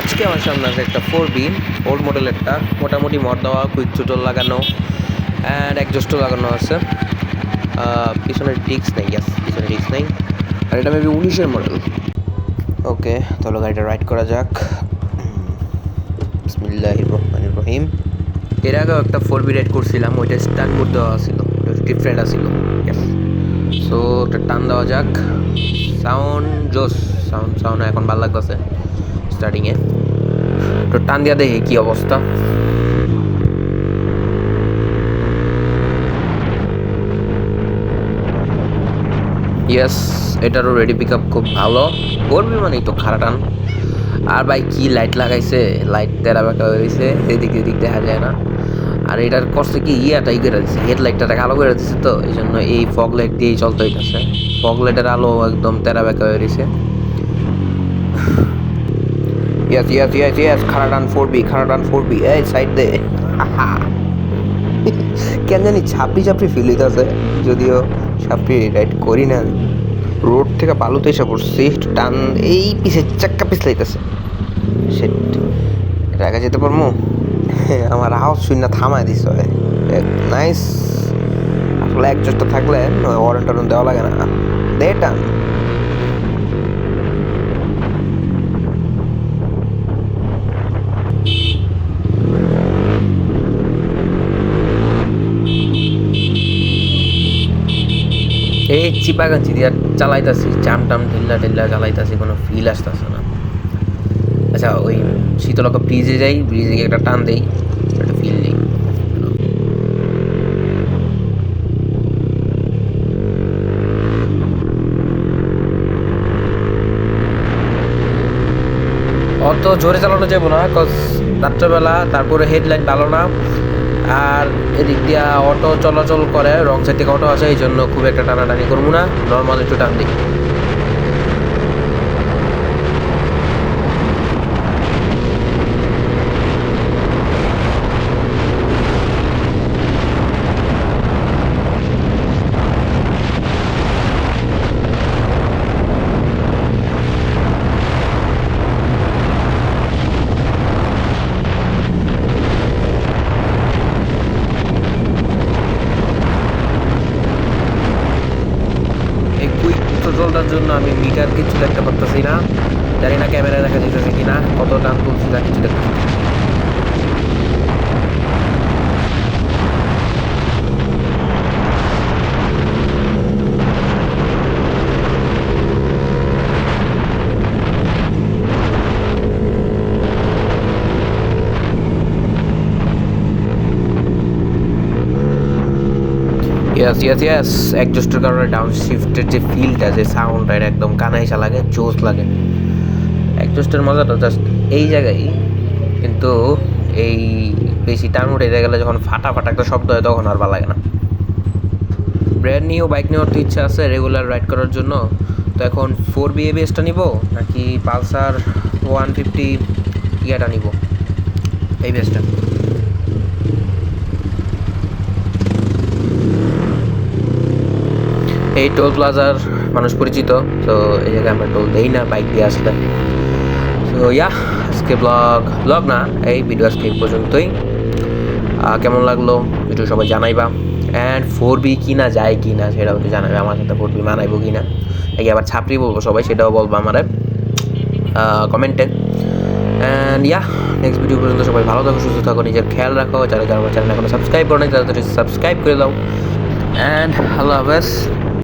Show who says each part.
Speaker 1: আজকে আমার সামনে আছে একটা ফোর বি ওল্ড মডেলেরটা মোটামুটি মর দেওয়া কুইক চুটল লাগানো অ্যান্ড একজস্টও লাগানো আছে। পিছনে ডিস্ক নেই ইয়াস পিছনে ডিস্ক নেই। আর এটা মেবি উনিশের মডেল ওকে তাহলে গাড়িটা রাইড করা যাক। বিসমিল্লাহ রহমান রহিম। এর আগেও একটা ফোর বি রাইড করছিলাম, ওইটা স্টার্ট মোড দেওয়া ছিল ডিফারেন্ট আছিল সো একটা টান দেওয়া যাক। সাউন্ড জোস সাউন্ড সাউন্ড এখন ভালো লাগতেছে। স্টার্টিংয়ে তো টান দিয়া দেখি কি অবস্থা। ইয়েস এটারও রেডি পিক আপ খুব ভালো। করবি মানেই তো খারা টান। আর ভাই, কি লাইট লাগাইছে? লাইট তেরা বেঁকা হয়ে গেছে। এদিক এদিক দেখা যায় না। আর এটার করছে কি ইয়াটাই করে দিচ্ছে হেডলাইটটা কালো করে দিচ্ছে তো। এই জন্য এই ফগ লাইট দিয়েই চলতে হইতেছে। ফগ লাইটের আলো একদম তেরা বেঁকা হয়ে গেছে। ইয়াস ইয়াস ইয়াস ইয়াস খারাটান ফোর বি খারাটান ফোর বি এই সাইড দে। কেন জানি ছাপড়ি ছাপড়ি ফিল হইতেছে, যদিও ছাপড়ি রাইড করি না। রোড থেকে বালুতে এসে পড়ছি টান, এই পিছে চাক্কা পিছলাইতেছে সেট এটা আগে যেতে পারব আমার হাউস শূন্য থামায় দিস নাইস আসলে একজোটটা থাকলে ওয়ারেন্ট দেওয়া লাগে না। দে টান। চিপাগাঞ্চি দিয়া চালাইতাছি চাম টাম ঢিল্লা ঢিল্লা চালাইতাছি, কোনো ফিল আসতেছে না। আচ্ছা ওই শীতলকা ব্রিজে যাই ব্রিজে গিয়ে একটা টান দেই, একটা ফিল নেই অত জোরে চালানো যাব না কজ রাত্রেবেলা, তারপরে হেডলাইট ভালো না। আর এদিক দিয়া অটো চলাচল করে রং সাইড থেকে অটো আসে এই জন্য খুব একটা টানাটানি করব না। নর্মাল একটু টান দিই এই কুইক টোটলটার জন্য আমি মিটার কিছু দেখতে পারতেছি না। জানি না ক্যামেরা দেখা যেতেছে কিনা, কত টান তুলছি তা কিছু দেখতে ইয়াস ইয়াস ইয়াস একজস্টের কারণে ডাউন শিফটের যে ফিলটা যে সাউন্ডটা এটা একদম কানাইসা লাগে জোস লাগে। একজস্টের মজাটা জাস্ট এই জায়গায়, কিন্তু এই বেশি টান উঠে গেলে যখন ফাটা ফাটা একটা শব্দ হয়, তখন আর ভালো লাগে না। ব্র্যান্ড নিউ বাইক নেওয়ার তো ইচ্ছা আছে রেগুলার রাইড করার জন্য। তো এখন ফোর বি এবিএসটা নিব, নাকি পালসার ওয়ান ফিফটি ইয়াটা নিব, এই বেসটা এই টোল প্লাজার মানুষ পরিচিত, তো এই জায়গায় আমরা টোল দেই না বাইক দিয়ে আসলে। তো ইয়া আজকে ব্লগ ব্লগ না, এই ভিডিও আজকে এই পর্যন্তই। কেমন লাগল? ভিডিও সবাই জানাইবা। অ্যান্ড ফোর বি কি না যায় কি না সেটাও একটু জানাবে আমার সাথে ফোর বি মানাইবো কি না নাকি আবার ছাপড়ি বলব সবাই, সেটাও বলব আমার। কমেন্টে অ্যান্ড ইয়া নেক্সট ভিডিও পর্যন্ত সবাই ভালো থাকো, সুস্থ থাকো, নিজের খেয়াল রাখো। যারা যারা আমার চ্যানেল এখনও সাবস্ক্রাইব করে নাই তাড়াতাড়ি সাবস্ক্রাইব করে দাও। অ্যান্ড আল্লাহ হাফেজ।